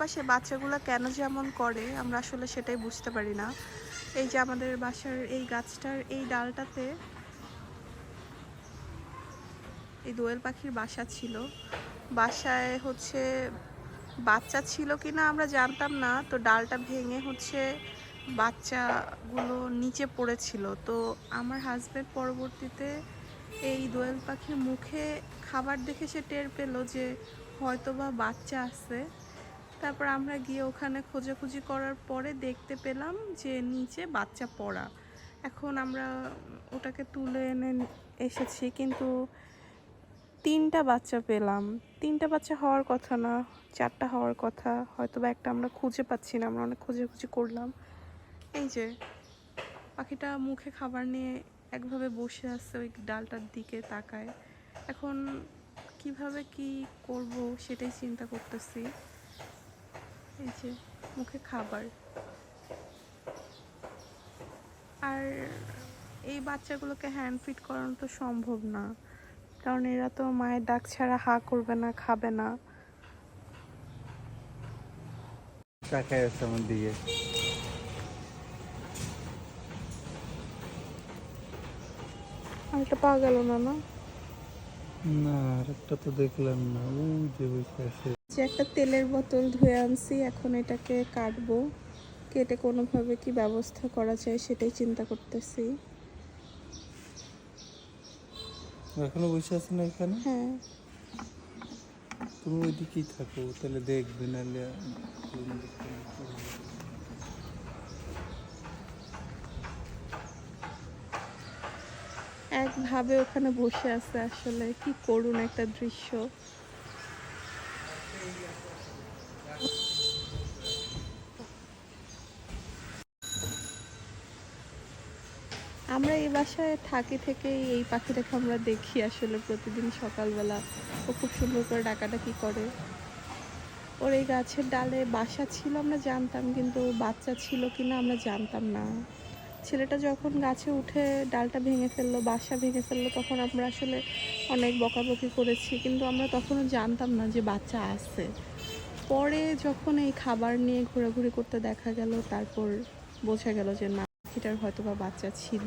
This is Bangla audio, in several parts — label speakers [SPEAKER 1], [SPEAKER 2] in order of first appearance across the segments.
[SPEAKER 1] পাশে বাচ্চাগুলো কেন যেমন করে, আমরা আসলে সেটাই বুঝতে পারি না। এই যে আমাদের বাসার এই গাছটার এই ডালটাতে এই দোয়েল পাখির বাসা ছিল। বাসায় হচ্ছে বাচ্চা ছিল কি না আমরা জানতাম না। তো ডালটা ভেঙে হচ্ছে বাচ্চাগুলো নিচে পড়েছিল। তো আমার হাজব্যান্ড পরবর্তীতে এই দোয়েল পাখির মুখে খাবার দেখে সে টের পেল যে হয়তোবা বাচ্চা আছে। তারপর আমরা গিয়ে ওখানে খোঁজাখুঁজি করার পরে দেখতে পেলাম যে নিচে বাচ্চা পড়া। এখন আমরা ওটাকে তুলে এনে এসেছি, কিন্তু তিনটা বাচ্চা পেলাম। তিনটা বাচ্চা হওয়ার কথা না, চারটা হওয়ার কথা। হয়তো বা একটা আমরা খুঁজে পাচ্ছি না, আমরা অনেক খোঁজাখুঁজি করলাম। এই যে, পাখিটা মুখে খাবার নিয়ে একভাবে বসে আছে ওই ডালটার দিকে তাকায়। এখন কীভাবে কি করব সেটাই চিন্তা করতেছি। এই যে মুখে খাবার। আর এই বাচ্চাগুলোকে হ্যান্ড ফিট করানো তো সম্ভব না। কারণ এরা তো মায়ের ডাক ছাড়া হা করবে না খাবে না।
[SPEAKER 2] তাকায় আছে আমার দিকে।
[SPEAKER 1] আর এটা পাওয়া গেল না না?
[SPEAKER 2] না আরেকটা তো দেখলাম না। ওই যে বসে আছে।
[SPEAKER 1] যে একটা তেলের বোতল ধুয়ে আনছি এখন এটাকে কাটবো। কেটে কোনোভাবে কি ব্যবস্থা করা যায় সেটাই চিন্তা করতেছি।
[SPEAKER 2] এখনও বসে আছে না এখানে?
[SPEAKER 1] হ্যাঁ।
[SPEAKER 2] তুমি ওইদিকেই থাকো তাহলে দেখবে নাহলে দেখতে
[SPEAKER 1] একভাবে ওখানে বসে আছে আসলে কি করুন একটা দৃশ্য। আমরা এই বাসায় থাকি থেকেই এই পাখিটাকে আমরা দেখি আসলে প্রতিদিন সকালবেলা। ও খুব সুন্দর করে ডাকাডাকি করে। ওর এই গাছের ডালে বাসা ছিল আমরা জানতাম, কিন্তু বাচ্চা ছিল কি না আমরা জানতাম না। ছেলেটা যখন গাছে উঠে ডালটা ভেঙে ফেলল, বাসা ভেঙে ফেলল, তখন আমরা আসলে অনেক বকাবকি করেছি, কিন্তু আমরা তখনও জানতাম না যে বাচ্চা আছে। পরে যখন এই খাবার নিয়ে ঘোরাঘুরি করতে দেখা গেল, তারপর বোঝা গেল যে না পাখিটার হয়তো বা বাচ্চা ছিল।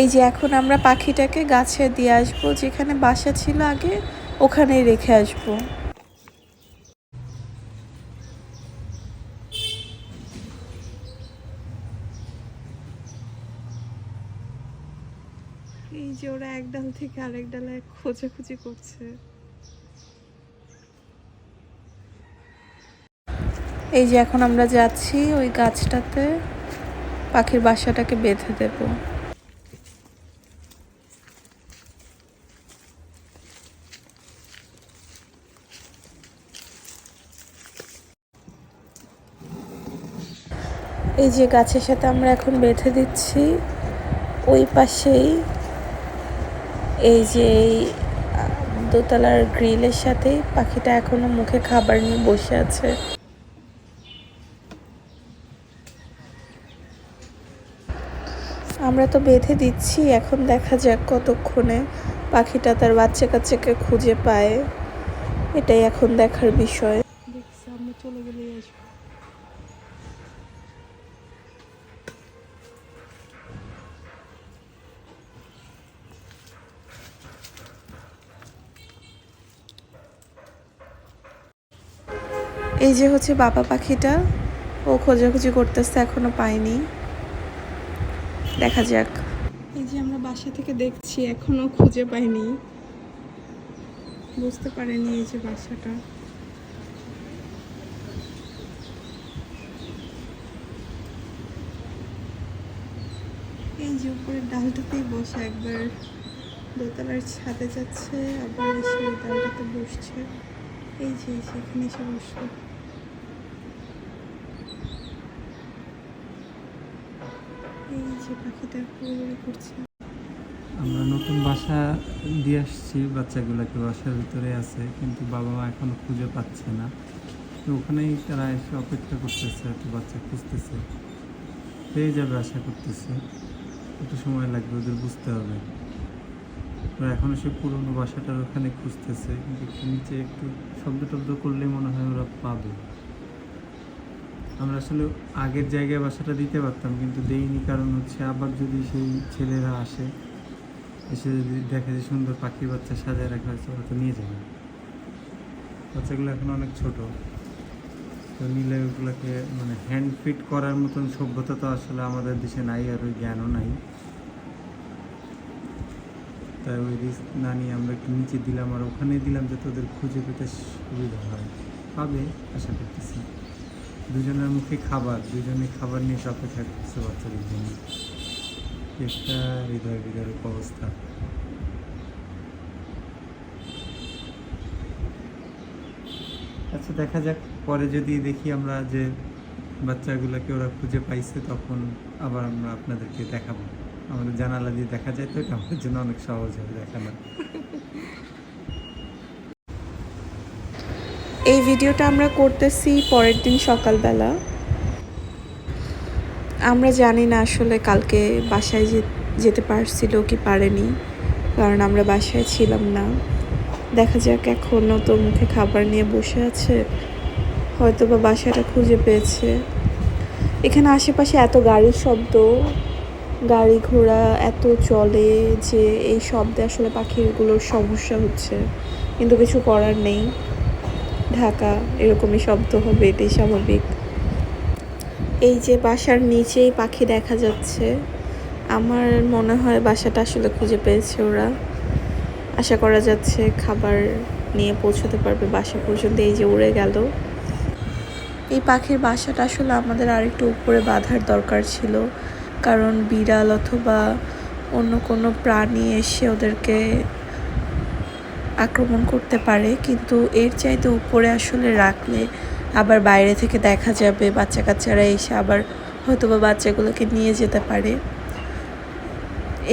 [SPEAKER 1] এই যে এখন আমরা পাখিটাকে গাছে দিয়ে আসব, যেখানে বাসা ছিল আগে, ওখানেই রেখে আসব। এই যে ওরা এক ডাল থেকে আরেক ডালে খোঁজাখুঁজি করছে। এই যে এখন আমরা যাচ্ছি ওই গাছটাতে, পাখির বাসাটাকে বেঁধে দেব। এই যে গাছের সাথে আমরা এখন বেঁধে দিচ্ছি, ওই পাশেই এই যে দোতলার গ্রিলের সাথে পাখিটা এখনও মুখে খাবার নিয়ে বসে আছে। আমরা তো বেঁধে দিচ্ছি এখন দেখা যাক কতক্ষণে পাখিটা তার বাচ্চা কাচ্চাকে খুঁজে পায়। এটাই এখন দেখার বিষয়।
[SPEAKER 2] চলে আসবে।
[SPEAKER 1] এই যে হচ্ছে বাবা পাখিটা ও খোঁজাখুঁজি করতেছে এখনও পায়নি। দেখা যাক। এই যে আমরা বাসা থেকে দেখছি, এখনও খুঁজে পাইনি। বুঝতে পারেনি এই যে বাসাটা। এই যে উপরের ডালটাতেই বসে একবার। দোতলার ছাদে যাচ্ছে, আবার এসে ডালটাতে বসছে। এই যে, এখানে এসে বসল এই
[SPEAKER 2] আমরা নতুন বাসা দিয়ে আসছি বাচ্চাগুলোকে বাসার ভিতরে আছে, কিন্তু বাবা মা এখনও খুঁজে পাচ্ছে না। তো ওখানেই তারা এসে অপেক্ষা করতেছে হয়তো বাচ্চা খুঁজতেছে। পেয়ে যাবে আশা করতেছে। একটু সময় লাগবে, ওদের বুঝতে হবে। ওরা এখনও সে পুরনো বাসাটার ওখানে খুঁজতেছে, কিন্তু নিচে একটু শব্দ টব্দ করলে মনে হয় ওরা পাবে। আমরা আসলে আগের জায়গায় বাসাটা দিতে পারতাম, কিন্তু দেইনি। কারণ হচ্ছে আবার যদি সেই ছেলেরা আসে, এসে যদি দেখে যে সুন্দর পাখির বাচ্চা সাজায় রাখা ওরা তো নিয়ে যাবে। বাচ্চাগুলো এখন অনেক ছোট। তো নিলে ওগুলোকে মানে হ্যান্ড ফিট করার মতন সভ্যতা তো আসলে আমাদের দেশে নাই, আর ওই জ্ঞানও নাই। তাই ওই রিস্ক না নিয়ে আমরা একটু নিচে দিলাম, আর ওখানে দিলাম, যাতে ওদের খুঁজে পেতে সুবিধা হয়। পাবে, আশা করতেছি। দুজনের মুখে খাবার দুজনে খাবার নিয়ে অপেক্ষা করছে বাচ্চাদের জন্য। একটা হৃদয় বিদারক অবস্থা। আচ্ছা দেখা যাক, পরে যদি দেখি আমরা যে বাচ্চাগুলোকে ওরা খুঁজে পাইছে, তখন আবার আমরা আপনাদেরকে দেখাবো। আমাদের জানালা দিয়ে দেখা যায় তো, এটা আমাদের জন্য অনেক সহজ হবে দেখানো
[SPEAKER 1] এই ভিডিওটা আমরা করতেছি পরের দিন সকালবেলা। আমরা জানি না আসলে কালকে বাসায় যেতে পারছিল কি পারেনি, কারণ আমরা বাসায় ছিলাম না। দেখা যাক এখনও তো মুখে খাবার নিয়ে বসে আছে হয়তো বা বাসাটা খুঁজে পেয়েছে। এখানে আশেপাশে এত গাড়ির শব্দ, গাড়ি ঘোড়া, এত চলে যে এই শব্দে আসলে পাখিগুলোর সমস্যা হচ্ছে। কিন্তু কিছু করার নেই। ঢাকা, এরকমই শব্দ হবে, এটাই স্বাভাবিক। এই যে বাসার নিচেই পাখি দেখা যাচ্ছে, আমার মনে হয় বাসাটা আসলে খুঁজে পেয়েছে ওরা। আশা করা যাচ্ছে খাবার নিয়ে পৌঁছতে পারবে বাসা পর্যন্ত, এই যে উড়ে গেল। এই পাখির বাসাটা আসলে আমাদের আরেকটু উপরে বাঁধার দরকার ছিল, কারণ বিড়াল অথবা অন্য কোনো প্রাণী এসে ওদেরকে আক্রমণ করতে পারে, কিন্তু এর চাইতে উপরে আসলে রাখলে আবার বাইরে থেকে দেখা যাবে বাচ্চা কাচ্চারা এসে আবার হয়তো বা বাচ্চাগুলোকে নিয়ে যেতে পারে।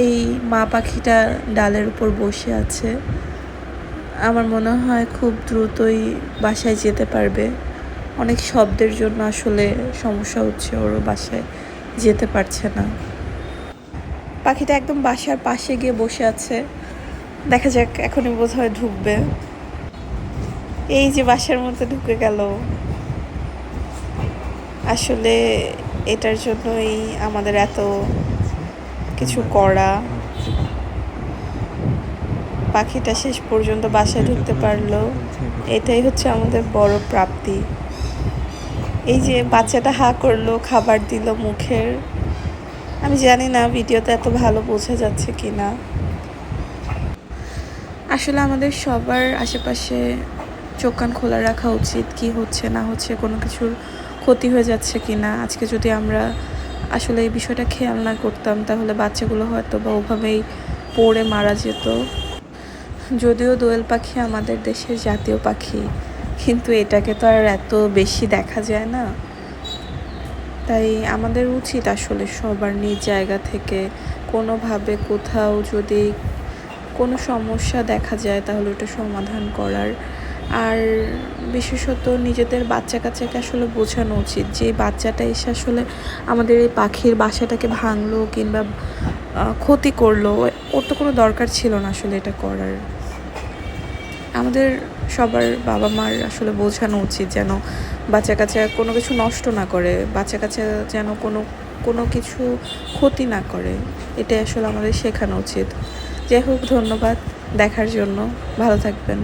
[SPEAKER 1] এই মা পাখিটা ডালের উপর বসে আছে। আমার মনে হয় খুব দ্রুতই বাসায় যেতে পারবে। অনেক শব্দের জন্য আসলে সমস্যা হচ্ছে, ওরও বাসায় যেতে পারছে না। পাখিটা একদম বাসার পাশে গিয়ে বসে আছে। দেখা যাক, এখনই বোধ হয় ঢুকবে। এই যে বাসার মধ্যে ঢুকে গেল। আসলে এটার জন্যই আমাদের এত কিছু করা। পাখিটা শেষ পর্যন্ত বাসায় ঢুকতে পারল। এটাই হচ্ছে আমাদের বড় প্রাপ্তি। এই যে বাচ্চাটা হা করল, খাবার দিল মুখের। আমি জানি না, ভিডিওতে এত ভালো বোঝা যাচ্ছে কি না আসলে আমাদের সবার আশেপাশে চোখ কান খোলা রাখা উচিত কি হচ্ছে, না হচ্ছে, কোনো কিছুর ক্ষতি হয়ে যাচ্ছে কি না। আজকে যদি আমরা আসলে এই বিষয়টা খেয়াল না করতাম, তাহলে বাচ্চাগুলো হয়তো বা ওভাবেই পড়ে মারা যেত। যদিও দোয়েল পাখি আমাদের দেশের জাতীয় পাখি, কিন্তু এটাকে তো আর এত বেশি দেখা যায় না। তাই আমাদের উচিত আসলে সবার নিজ জায়গা থেকে কোনোভাবে কোথাও যদি কোনো সমস্যা দেখা যায়, তাহলে ওটা সমাধান করার। আর বিশেষত নিজেদের বাচ্চা কাচ্চাকে আসলে বোঝানো উচিত যে বাচ্চাটা এসে আসলে আমাদের এই পাখির বাসাটাকে ভাঙলো কিংবা ক্ষতি করল, ওর তো কোনো দরকার ছিল না আসলে এটা করার। আমাদের সবার বাবা মার আসলে বোঝানো উচিত যেন বাচ্চা কাচ্চা কোনো কিছু নষ্ট না করে বাচ্চা কাচ্চা যেন কোনো কোনো কিছু ক্ষতি না করে। এটাই আসলে আমাদের শেখানো উচিত। যাই হোক ধন্যবাদ দেখার জন্য। ভালো থাকবেন।